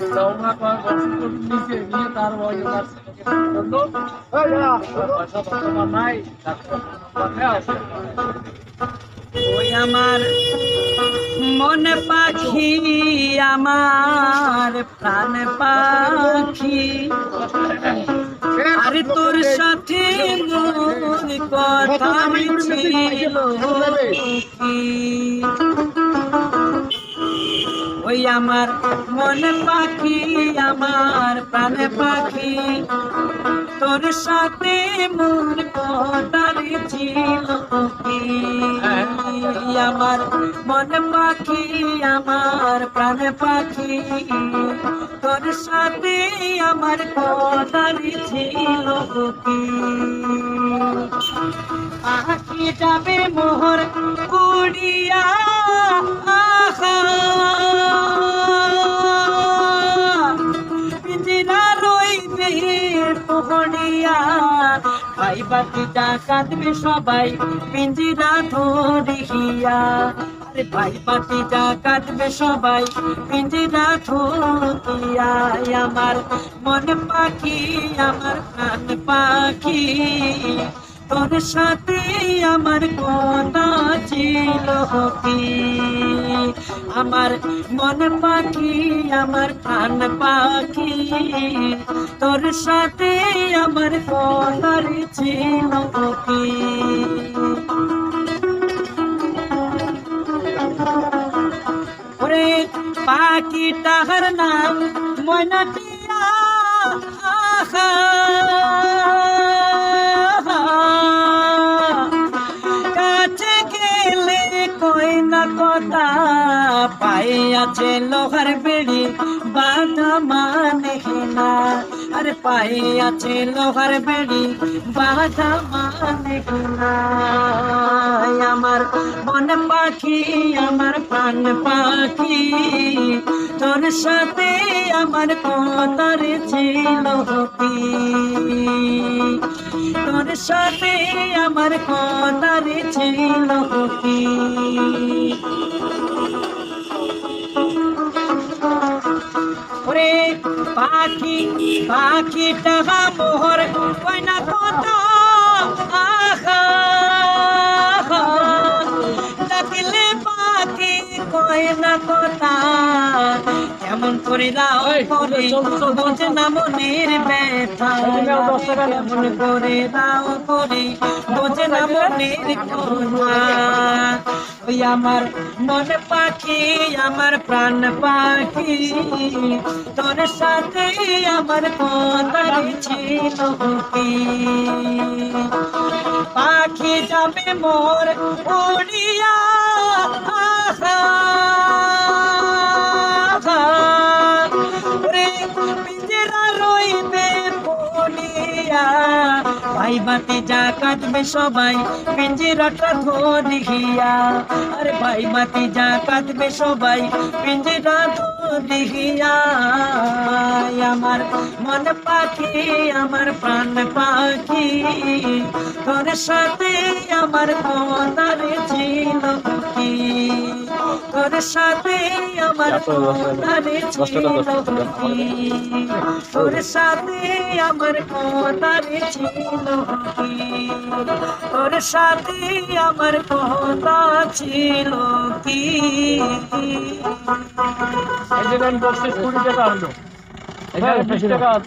আমরা বছর নিচে নিয়ে তার ওই ওনার ছেলেকে করল পয়সা বর্তমান নাই ডাক্তার নাম্বার আছে ওই আমার মন পাখি আমার প্রাণ পাখি আর তোর সাথে মোর কথা ছিল আমার মন পাখি, আমার প্রাণ পাখি। তোর সাথে মোর কথারি ছিল আমার মন পাখি, আমার প্রাণ পাখি। তোর সাথে আমার কথারি ছিল? পাখি যাবে মোহর কুড়িয়া পহড়িয়া ভাই বাতিটা কাঁদবে সবাই, পিঞ্জিরা ধরিয়া। আরে ভাই বাতিটা কাঁদবে সবাই, পিঞ্জিরা ধরিয়া। আমার মন পাখি, আমার প্রাণ পাখি। তোর সাথে আমার কথা ছিল কি আমার মন পাখি, আমার প্রাণ পাখি। তোর সাথে আমার কথা ছিল কি ওরে পাখিটার নাম ময়নাটিয়া আহা পায়ে আছে লোহার বেড়ি, বাধা মানে না আরে পায়ে আছে লোহার বেড়ি, বাধা মানে না আমার মন পাখি, আমার প্রাণ পাখি। সাথে আমার কথার ছিল তোর সাথে আমার কথার ছিল কি ওরে পাখি পাখিটা মোহর কয়না কথা আহা। পাখি কয়না কথা কেমন করে রাও করে বোঝে না মনের ব্যথা। করে রাও করে বোঝে না মনের কথা। ওই আমার মন পাখি আমার প্রাণ পাখি তোর সাথে আমার ছিল পাখি যাবে মোর উড়িয়া ভাই বাতি যা কাঁদবে সবাই পিঞ্জিরাটা ধরিয়া আরে ভাই বাতি যা কাঁদবে সবাই, পিঞ্জিরা ধরিয়া আমার মন পাখি, আমার প্রাণ পাখি, তোর সাথে আমার কথার ছিল কি তোর সাথে আমার কথার ছিল তোর সাথে আমার কথার ছিল তোর সাথে আমার কথা ছিল কি? টাকা হলো। টাকা